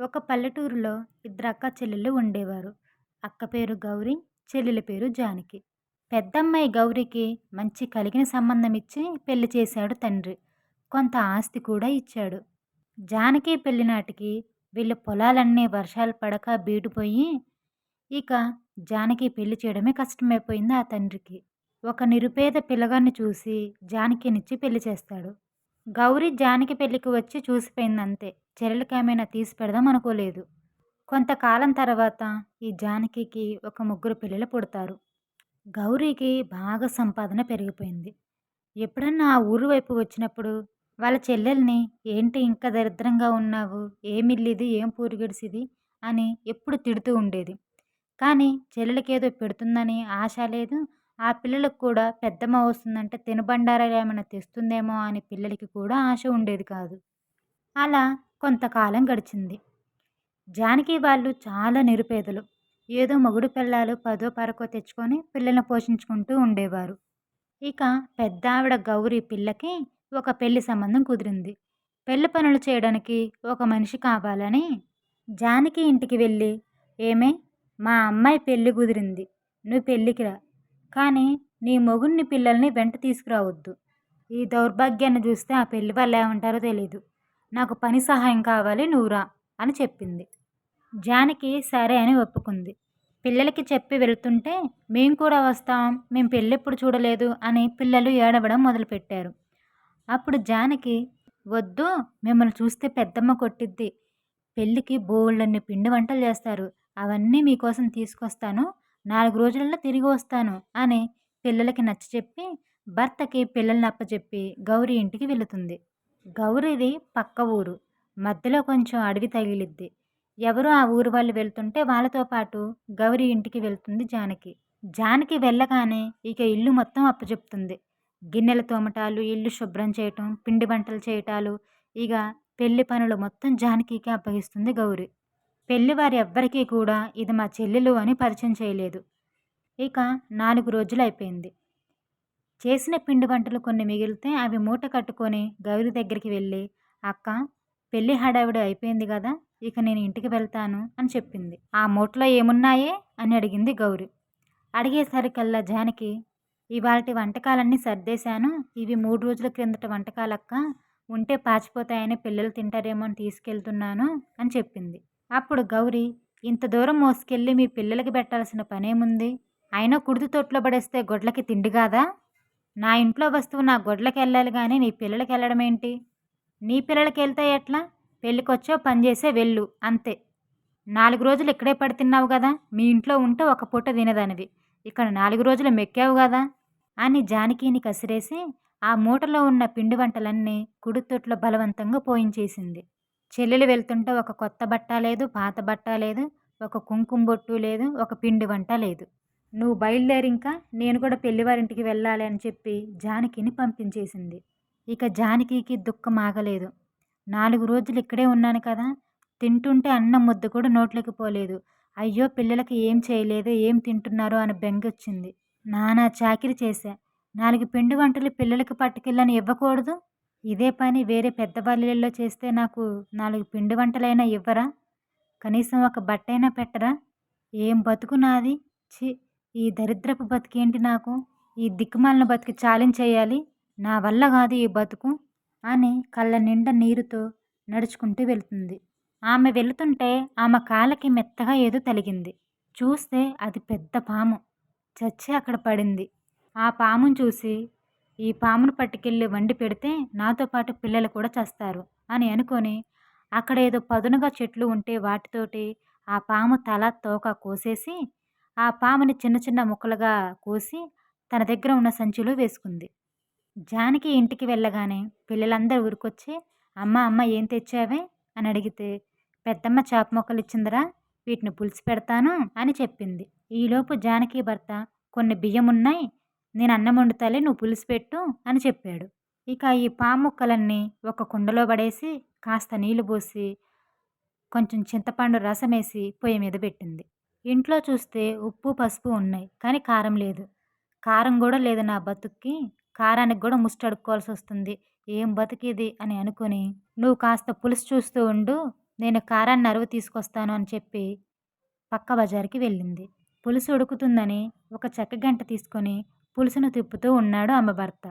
ఒక పల్లెటూరులో ఇద్దరు అక్క చెల్లెళ్ళు ఉండేవారు. అక్క పేరు గౌరి చెల్లెలి పేరు జానకి. పెద్దమ్మాయి గౌరికి మంచి కలిగిన సంబంధం ఇచ్చి పెళ్ళి చేశాడు తండ్రి. కొంత ఆస్తి కూడా ఇచ్చాడు. జానకి పెళ్ళి నాటికి వీళ్ళ పొలాలన్నీ వర్షాలు పడక బీడిపోయి ఇక జానకి పెళ్ళి చేయడమే కష్టమైపోయింది ఆ తండ్రికి. ఒక నిరుపేద పిల్లగాన్ని చూసి జానకినిచ్చి పెళ్ళి చేస్తాడు. గౌరీ జానకి పెళ్ళికి వచ్చి చూసిపోయింది అంతే ఏమైనా తీసి పెడదాం అనుకోలేదు. కొంతకాలం తర్వాత ఈ జానకికి ఒక ముగ్గురు పిల్లలు పుడతారు. గౌరీకి బాగా సంపాదన పెరిగిపోయింది. ఎప్పుడన్నా ఆ ఊరు వైపు వచ్చినప్పుడు వాళ్ళ చెల్లెల్ని ఏంటి ఇంకా దరిద్రంగా ఉన్నావు? ఏమిల్లిది ఏం పూరిగడిసిది? అని ఎప్పుడు తిడుతూ ఉండేది. కానీ చెల్లెలకి ఏదో పెడుతుందని ఆశ లేదు. ఆ పిల్లలకు కూడా పెద్దమ్మ వస్తుందంటే తినుబండారాలు ఏమైనా తెస్తుందేమో అని పిల్లలకి కూడా ఆశ ఉండేది కాదు. అలా కొంతకాలం గడిచింది. జానకి వాళ్ళు చాలా నిరుపేదలు. ఏదో మొగుడు పిల్లలు పదో పరకో తెచ్చుకొని పిల్లల్ని పోషించుకుంటూ ఉండేవారు. ఇక పెద్ద ఆవిడ గౌరీ పిల్లకి ఒక పెళ్ళి సంబంధం కుదిరింది. పెళ్ళి పనులు చేయడానికి ఒక మనిషి కావాలని జానకి ఇంటికి వెళ్ళి ఏమే మా అమ్మాయి పెళ్ళి కుదిరింది. నువ్వు పెళ్ళికి రా. కానీ నీ మొగుడిని పిల్లల్ని వెంట తీసుకురావద్దు. ఈ దౌర్భాగ్యాన్ని చూస్తే ఆ పెళ్ళి వాళ్ళు ఏమంటారో తెలీదు. నాకు పని సహాయం కావాలి నువ్వు రా అని చెప్పింది. జానకి సరే అని ఒప్పుకుంది. పిల్లలకి చెప్పి వెళ్తుంటే మేము కూడా వస్తాం మేము పెళ్ళెప్పుడు చూడలేదు అని పిల్లలు ఏడవడం మొదలుపెట్టారు. అప్పుడు జానకి వద్దు మిమ్మల్ని చూస్తే పెద్దమ్మ కొట్టిద్ది. పెళ్ళికి బోళ్ళన్ని పిండి వంటలు చేస్తారు. అవన్నీ మీకోసం తీసుకొస్తాను. నాలుగు రోజులలో తిరిగి వస్తాను అని పిల్లలకి నచ్చ చెప్పి భర్తకి పిల్లల్ని అప్పచెప్పి గౌరీ ఇంటికి వెళుతుంది. గౌరీది పక్క ఊరు. మధ్యలో కొంచెం అడవి తగిలిద్ది. ఎవరు ఆ ఊరు వాళ్ళు వెళ్తుంటే వాళ్ళతో పాటు గౌరి ఇంటికి వెళ్తుంది జానకి. జానకి వెళ్ళగానే ఇక ఇల్లు మొత్తం అప్పచెప్తుంది. గిన్నెల తోమటాలు ఇల్లు శుభ్రం చేయటం పిండి వంటలు చేయటాలు ఇక పెళ్ళి పనులు మొత్తం జానకికి అప్పగిస్తుంది గౌరి. పెళ్ళి వారు ఎవ్వరికీ కూడా ఇది మా చెల్లెలు అని పరిచయం చేయలేదు. ఇక నాలుగు రోజులు అయిపోయింది. చేసిన పిండి వంటలు కొన్ని మిగిలితే అవి మూట కట్టుకొని గౌరి దగ్గరికి వెళ్ళి అక్క పెళ్ళి హడావిడి అయిపోయింది కదా ఇక నేను ఇంటికి వెళ్తాను అని చెప్పింది. ఆ మూటలో ఏమున్నాయే? అని అడిగింది గౌరి. అడిగేసరికల్లా జానకి ఇవాళ వంటకాలన్నీ సర్దేశాను. ఇవి మూడు రోజుల క్రిందట వంటకాలక్క. ఉంటే పాచిపోతాయని పిల్లలు తింటారేమో అని తీసుకెళ్తున్నాను అని చెప్పింది. అప్పుడు గౌరి ఇంత దూరం మోసుకెళ్ళి మీ పిల్లలకి పెట్టాల్సిన పనేముంది? అయినా కుడితి తొట్లో పడేస్తే గొడ్లకి తిండి కాదా? నా ఇంట్లో వస్తువు నా గొడ్లకి వెళ్ళాలి కానీ నీ పిల్లలకి వెళ్ళడం ఏంటి నీ పిల్లలకి వెళ్తే ఎట్లా? పెళ్ళికొచ్చో పని చేసే వెళ్ళు అంతే. నాలుగు రోజులు ఇక్కడే పడుతున్నావు కదా మీ ఇంట్లో ఉంటే ఒక పూట తినేదానివి. ఇక్కడ నాలుగు రోజులు మెక్కావు కదా అని జానకిని కసిరేసి ఆ మూటలో ఉన్న పిండి వంటలన్నీ కుడితొట్లో బలవంతంగా పోయించేసింది. చెల్లెలు వెళ్తుంటే ఒక కొత్త బట్ట లేదు పాత బట్ట లేదు ఒక కుంకుమ బొట్టు లేదు ఒక పిండి వంట లేదు. నువ్వు బయలుదేరి ఇంకా నేను కూడా పెళ్ళివారింటికి వెళ్ళాలి అని చెప్పి జానకిని పంపించేసింది. ఇక జానకికి దుఃఖం ఆగలేదు. నాలుగు రోజులు ఇక్కడే ఉన్నాను కదా తింటుంటే అన్నం ముద్ద కూడా నోట్లోకి పోలేదు. అయ్యో పిల్లలకి ఏం చేయలేదు ఏం తింటున్నారో అని బెంగొచ్చింది. నానా చాకిరి చేశా. నాలుగు పిండి వంటలు పిల్లలకి పట్టుకెళ్ళని ఇవ్వకూడదు? ఇదే పని వేరే పెద్దవాళ్ళలో చేస్తే నాకు నాలుగు పిండి వంటలైనా ఇవ్వరా? కనీసం ఒక బట్టైనా పెట్టరా? ఏం బతుకు నాది? చి ఈ దరిద్రపు బతికేంటి నాకు? ఈ దిక్కుమాలిన బతికి చాలించేయాలి నా వల్ల కాదు ఈ బతుకు? అని కళ్ళ నిండా నీరుతో నడుచుకుంటూ వెళ్తుంది. ఆమె వెళుతుంటే ఆమె కాళ్ళకి మెత్తగా ఏదో తలిగింది. చూస్తే అది పెద్ద పాము. చచ్చి అక్కడ పడింది. ఆ పామును చూసి ఈ పామును పట్టుకెళ్ళి వండి పెడితే నాతో పాటు పిల్లలు కూడా చస్తారు అని అనుకొని అక్కడ ఏదో పదునుగా చెట్లు ఉంటే వాటితోటి ఆ పాము తల తోక కోసేసి ఆ పాముని చిన్న చిన్న ముక్కలుగా కోసి తన దగ్గర ఉన్న సంచిలో వేసుకుంది. జానకి ఇంటికి వెళ్ళగానే పిల్లలందరూ ఊరికొచ్చి అమ్మ అమ్మ ఏం తెచ్చావే? అని అడిగితే పెద్దమ్మ చేప మొక్కలు ఇచ్చిందిరా వీటిని పులిసి పెడతాను అని చెప్పింది. ఈలోపు జానకి భర్త కొన్ని బియ్యం ఉన్నాయి నేను అన్నం వండుతాలే నువ్వు పులిసి పెట్టు అని చెప్పాడు. ఇక ఈ పాము ముక్కలన్నీ ఒక కుండలో పడేసి కాస్త నీళ్ళు పోసి కొంచెం చింతపండు రసం వేసి పొయ్యి మీద పెట్టింది. ఇంట్లో చూస్తే ఉప్పు పసుపు ఉన్నాయి కానీ కారం లేదు. కారం కూడా లేదు నా బతుక్కి. కారానికి కూడా ముష్టడుక్కోవాల్సి వస్తుంది. ఏం బతికిది అని అనుకుని నువ్వు కాస్త పులుసు చూస్తూ ఉండు నేను కారాన్ని అరువు తీసుకొస్తాను అని చెప్పి పక్క బజార్కి వెళ్ళింది. పులుసు ఉడుకుతుందని ఒక చెక్క గంట తీసుకొని పులుసును తిప్పుతూ ఉన్నాడు ఆమె భర్త.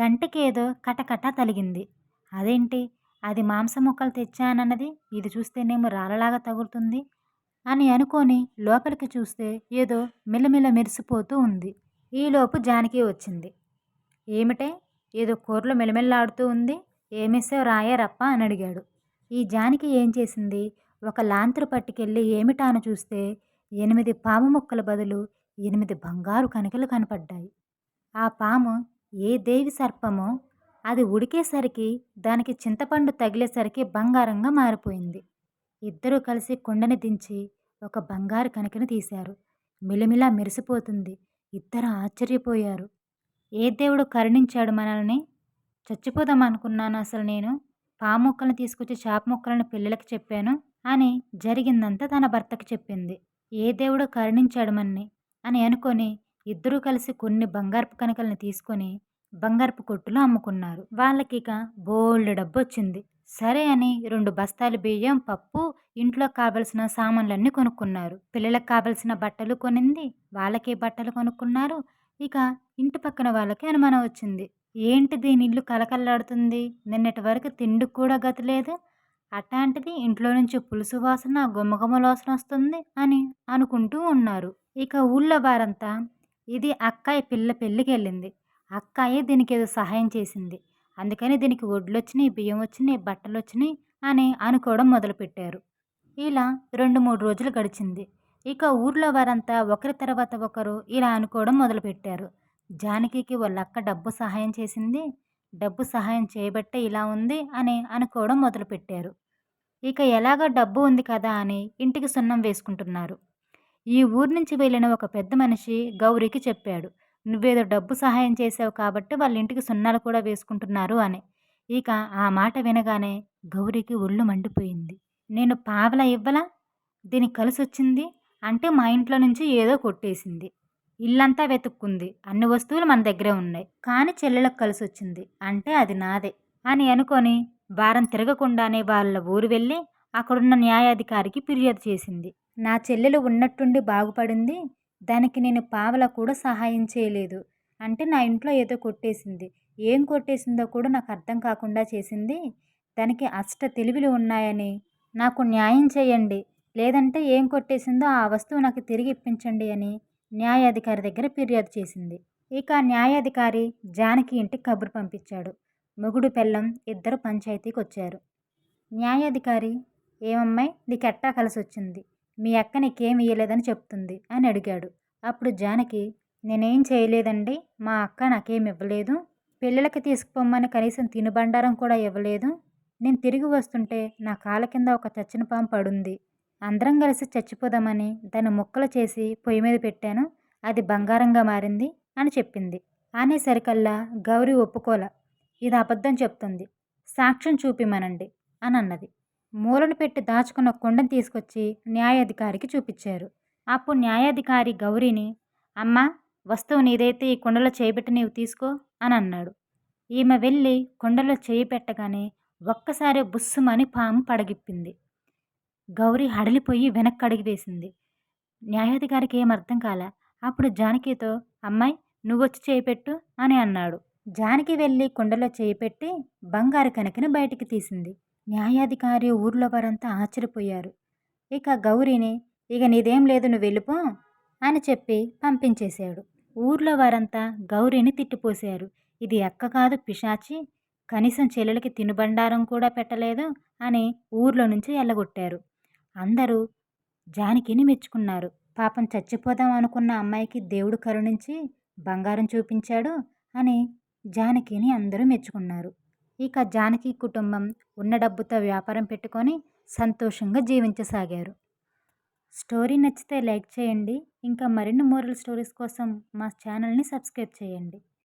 గంటకేదో కటకట తలిగింది. అదేంటి? అది మాంసం ముక్కలు తెచ్చానన్నది? ఇది చూస్తేనేమో రాళ్ళలాగా తగులుతుంది. అని అనుకొని లోపలికి చూస్తే ఏదో మిలమిల మెరిసిపోతూ ఉంది. ఈలోపు జానకి వచ్చింది. ఏమిటే? ఏదో కూరలో మెలమెల్లాడుతూ ఉంది. ఏమేసావు రాయారప్ప అని అడిగాడు. ఈ జానికి ఏం చేసింది? ఒక లాంతరు పట్టుకెళ్ళి ఏమిటా అని చూస్తే ఎనిమిది పాము ముక్కల బదులు ఎనిమిది బంగారు కణికలు కనపడ్డాయి. ఆ పాము ఏ దేవి సర్పమో అది ఉడికేసరికి దానికి చింతపండు తగిలేసరికి బంగారంగా మారిపోయింది. ఇద్దరూ కలిసి కుండని దించి ఒక బంగారు కణికను తీశారు. మిలిమిలా మెరిసిపోతుంది. ఇద్దరు ఆశ్చర్యపోయారు. ఏ దేవుడు కరుణించాడు మనల్ని? చచ్చిపోదాం అనుకున్నాను అసలు నేను. పాము తీసుకొచ్చి చేప ముక్కలను పిల్లలకి చెప్పాను అని జరిగిందంతా తన భర్తకు చెప్పింది. ఏ దేవుడు కరుణించాడు మన్ని? అని అనుకొని ఇద్దరూ కలిసి కొన్ని బంగారపు కణికలను తీసుకొని బంగారపు కొట్టులో అమ్ముకున్నారు. వాళ్ళకి ఇక బోల్డ్ డబ్బు వచ్చింది సరే అని రెండు బస్తాలు బియ్యం పప్పు ఇంట్లో కావలసిన సామాన్లన్నీ కొనుక్కున్నారు. పిల్లలకు కావలసిన బట్టలు కొనింది వాళ్ళకే బట్టలు కొనుక్కున్నారు. ఇక ఇంటి పక్కన వాళ్ళకి అనుమానం వచ్చింది. ఏంటి దీని ఇల్లు కలకల్లాడుతుంది నిన్నటి వరకు తిండి కూడా గతి లేదు అట్లాంటిది ఇంట్లో నుంచి పులుసు వాసన గుమ్మగుమ్మల వాసన వస్తుంది అని అనుకుంటూ ఉన్నారు. ఇక ఊళ్ళో వారంతా ఇది అక్కాయి పిల్ల పెళ్ళికి వెళ్ళింది అక్కాయే దీనికి ఏదో సహాయం చేసింది. అందుకని దీనికి వడ్లు వచ్చినాయి బియ్యం వచ్చినాయి బట్టలు వచ్చినాయి అని అనుకోవడం మొదలుపెట్టారు. ఇలా రెండు మూడు రోజులు గడిచింది. ఇక ఊర్లో వారంతా ఒకరి తర్వాత ఒకరు ఇలా అనుకోవడం మొదలుపెట్టారు. జానకికి వాళ్ళ అక్క డబ్బు సహాయం చేసింది డబ్బు సహాయం చేయబట్టే ఇలా ఉంది అని అనుకోవడం మొదలుపెట్టారు. ఇక ఎలాగో డబ్బు ఉంది కదా అని ఇంటికి సున్నం వేసుకుంటున్నారు. ఈ ఊరు నుంచి వెళ్ళిన ఒక పెద్ద మనిషి గౌరికి చెప్పాడు నువ్వేదో డబ్బు సహాయం చేసావు కాబట్టి వాళ్ళ ఇంటికి సున్నాలు కూడా వేసుకుంటున్నారు అని. ఇక ఆ మాట వినగానే గౌరికి ఒళ్ళు మండిపోయింది. నేను పావల ఇవ్వలా? దీనికి కలిసి వచ్చింది అంటే మా ఇంట్లో నుంచి ఏదో కొట్టేసింది. ఇల్లంతా వెతుక్కుంది. అన్ని వస్తువులు మన దగ్గరే ఉన్నాయి. కానీ చెల్లెలకు కలిసి వచ్చింది అంటే అది నాదే అని అనుకొని వారం తిరగకుండానే వాళ్ళ ఊరు వెళ్ళి అక్కడున్న న్యాయాధికారికి ఫిర్యాదు చేసింది. నా చెల్లెలు ఉన్నట్టుండి బాగుపడింది. దానికి నేను పావల కూడా సహాయం చేయలేదు. అంటే నా ఇంట్లో ఏదో కొట్టేసింది. ఏం కొట్టేసిందో కూడా నాకు అర్థం కాకుండా చేసింది. దానికి అష్ట తెలివిలు ఉన్నాయని నాకు న్యాయం చేయండి. లేదంటే ఏం కొట్టేసిందో ఆ వస్తువు నాకు తిరిగి ఇప్పించండి అని న్యాయాధికారి దగ్గర ఫిర్యాదు చేసింది. ఇక న్యాయాధికారి జానకి ఇంటికి కబురు పంపించాడు. మొగుడు పెళ్ళం ఇద్దరు పంచాయతీకి వచ్చారు న్యాయాధికారి ఏమమ్మాయి నీకెట్టా కలిసి వచ్చింది మీ అక్క నీకేం ఇయ్యలేదని చెప్తుంది అని అడిగాడు. అప్పుడు జానకి నేనేం చేయలేదండి. మా అక్క నాకేం ఇవ్వలేదు. పిల్లలకి తీసుకుపోమ్మని కనీసం తినుబండారం కూడా ఇవ్వలేదు. నేను తిరిగి వస్తుంటే నా కాళ్ళ కింద ఒక చచ్చిన పాము పడుంది. అందరం కలిసి చచ్చిపోదామని దాన్ని ముక్కలు చేసి పొయ్యి మీద పెట్టాను. అది బంగారంగా మారింది అని చెప్పింది. అనేసరికల్లా గౌరీ ఒప్పుకోల. ఇది అబద్ధం చెప్తుంది. సాక్ష్యం చూపిమనండి అని అన్నది. మూలను పెట్టి దాచుకున్న కుండను తీసుకొచ్చి న్యాయాధికారికి చూపించారు. అప్పుడు న్యాయాధికారి గౌరీని అమ్మ వస్తువు నీదైతే ఈ కుండలో చేయబెట్టి నీవు తీసుకో అని అన్నాడు. ఈమె వెళ్ళి కుండలో చేయి పెట్టగానే ఒక్కసారి బుస్సుమని పాము పడగిప్పింది. గౌరీ హడలిపోయి వెనక్కి అడిగి వేసింది. న్యాయాధికారికి ఏం అర్థం కాల అప్పుడు జానకితో అమ్మాయి నువ్వొచ్చి చేయిపెట్టు అని అన్నాడు. జానకి వెళ్ళి కుండలో చేయి పెట్టి బంగారు కనకని బయటికి తీసింది. న్యాయాధికారి ఊర్లో వారంతా ఆశ్చర్యపోయారు. ఇక గౌరీని ఇక నీదేం లేదు నువ్వు వెళ్ళిపో అని చెప్పి పంపించేశాడు. ఊర్లో వారంతా గౌరీని తిట్టిపోశారు. ఇది ఎక్క కాదు పిశాచి కనీసం చెల్లెలకి తినుబండారం కూడా పెట్టలేదు అని ఊర్లో నుంచి ఎల్లగొట్టారు. అందరూ జానకిని మెచ్చుకున్నారు. పాపం చచ్చిపోదాం అనుకున్న అమ్మాయికి దేవుడు కరుణించి బంగారం చూపించాడు అని జానకిని అందరూ మెచ్చుకున్నారు. ఇక జానకి కుటుంబం ఉన్న డబ్బుతో వ్యాపారం పెట్టుకొని సంతోషంగా జీవించసాగారు. స్టోరీ నచ్చితే లైక్ చేయండి. ఇంకా మరిన్ని మోరల్ స్టోరీస్ కోసం మా ఛానల్ని సబ్స్క్రైబ్ చేయండి.